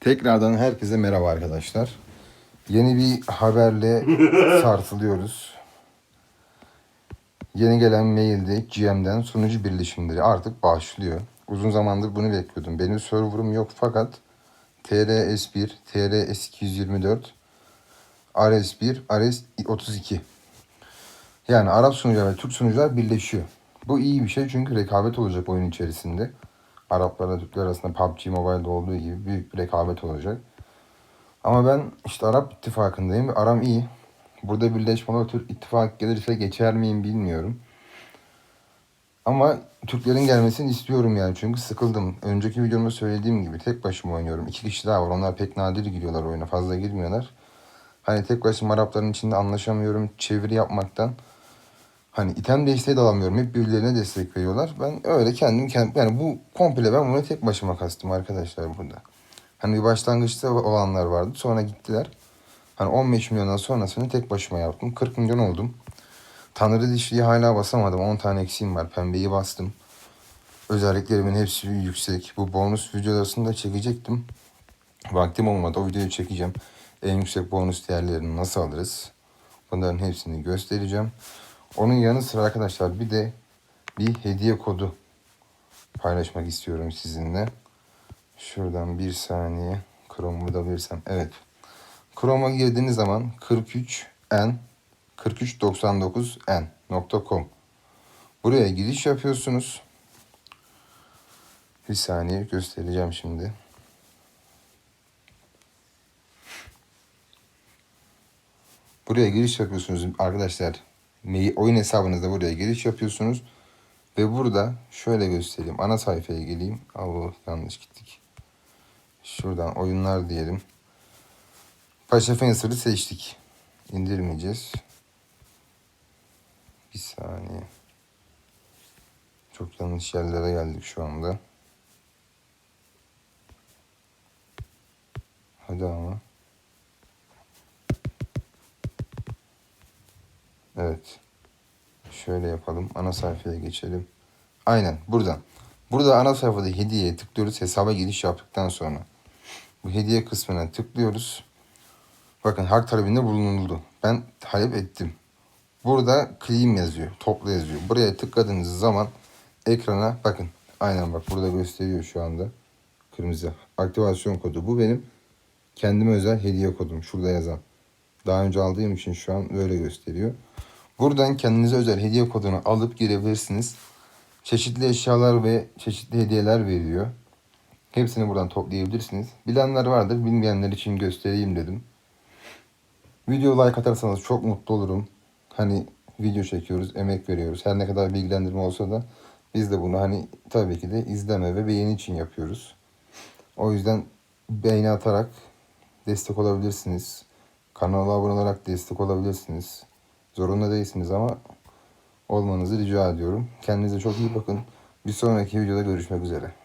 Tekrardan herkese merhaba arkadaşlar. Yeni bir haberle sarsılıyoruz. Yeni gelen mailde GM'den sunucu birleşimleri artık başlıyor. Uzun zamandır bunu bekliyordum. Benim server'ım yok fakat TRS1, TRS224, RS1, RS32 yani Arap sunucular ve Türk sunucular birleşiyor. Bu iyi bir şey çünkü rekabet olacak oyun içerisinde. Araplarla Türkler arasında PUBG Mobile'de olduğu gibi büyük bir rekabet olacak. Ama ben işte Arap ittifakındayım ve aram iyi. Burada birleşme olarak Türk ittifak gelirse geçer miyim bilmiyorum. Ama Türklerin gelmesini istiyorum yani çünkü sıkıldım. Önceki videomda söylediğim gibi tek başıma oynuyorum. İki kişi daha var. Onlar pek nadir giriyorlar oyuna. Fazla girmiyorlar. Hani tek başıma Arapların içinde anlaşamıyorum. Çeviri yapmaktan. Hani item desteği de alamıyorum. Hep birbirlerine destek veriyorlar. Ben öyle kendim kendim yani bu komple ben bunu tek başıma kastım arkadaşlar burada. Hani bir başlangıçta olanlar vardı. Sonra gittiler. Hani 15 milyondan sonrasını tek başıma yaptım. 40 milyon oldum. Tanrı dişliği hala basamadım. 10 tane eksiğim var. Pembeyi bastım. Özelliklerimin hepsi yüksek. Bu bonus videosunu da çekecektim. Vaktim olmadı. O videoyu çekeceğim. En yüksek bonus değerlerini nasıl alırız? Bunların hepsini göstereceğim. Onun yanı sıra arkadaşlar bir de bir hediye kodu paylaşmak istiyorum sizinle. Şuradan bir saniye. Chrome'u da verirsem. Evet. Chrome'a girdiğiniz zaman 43n 4399n.com Buraya giriş yapıyorsunuz. Bir saniye göstereceğim şimdi. Buraya giriş yapıyorsunuz arkadaşlar. Oyun hesabınızda buraya giriş yapıyorsunuz. Ve burada şöyle göstereyim. Ana sayfaya geleyim. Allah yanlış gittik. Şuradan oyunlar diyelim. Paşa Fencer'ı seçtik. İndirmeyeceğiz. Bir saniye. Çok yanlış yerlere geldik şu anda. Hadi ama. Evet. Şöyle yapalım. Ana sayfaya geçelim. Aynen buradan. Burada ana sayfada hediyeye tıklıyoruz. Hesaba giriş yaptıktan sonra. Bu hediye kısmına tıklıyoruz. Bakın hak talebinde bulunuldu. Ben talep ettim. Burada claim yazıyor. Topla yazıyor. Buraya tıkladığınız zaman ekrana bakın. Aynen bak burada gösteriyor şu anda. Kırmızı. Aktivasyon kodu. Bu benim kendime özel hediye kodum. Şurada yazan. Daha önce aldığım için şu an böyle gösteriyor. Buradan kendinize özel hediye kodunu alıp girebilirsiniz. Çeşitli eşyalar ve çeşitli hediyeler veriyor. Hepsini buradan toplayabilirsiniz. Bilenler vardır, bilmeyenler için göstereyim dedim. Video like atarsanız çok mutlu olurum. Hani video çekiyoruz, emek veriyoruz. Her ne kadar bilgilendirme olsa da biz de bunu hani tabii ki de izleme ve beğeni için yapıyoruz. O yüzden beğeni atarak destek olabilirsiniz. Kanala abone olarak destek olabilirsiniz. Zorunda değilsiniz ama olmanızı rica ediyorum. Kendinize çok iyi bakın. Bir sonraki videoda görüşmek üzere.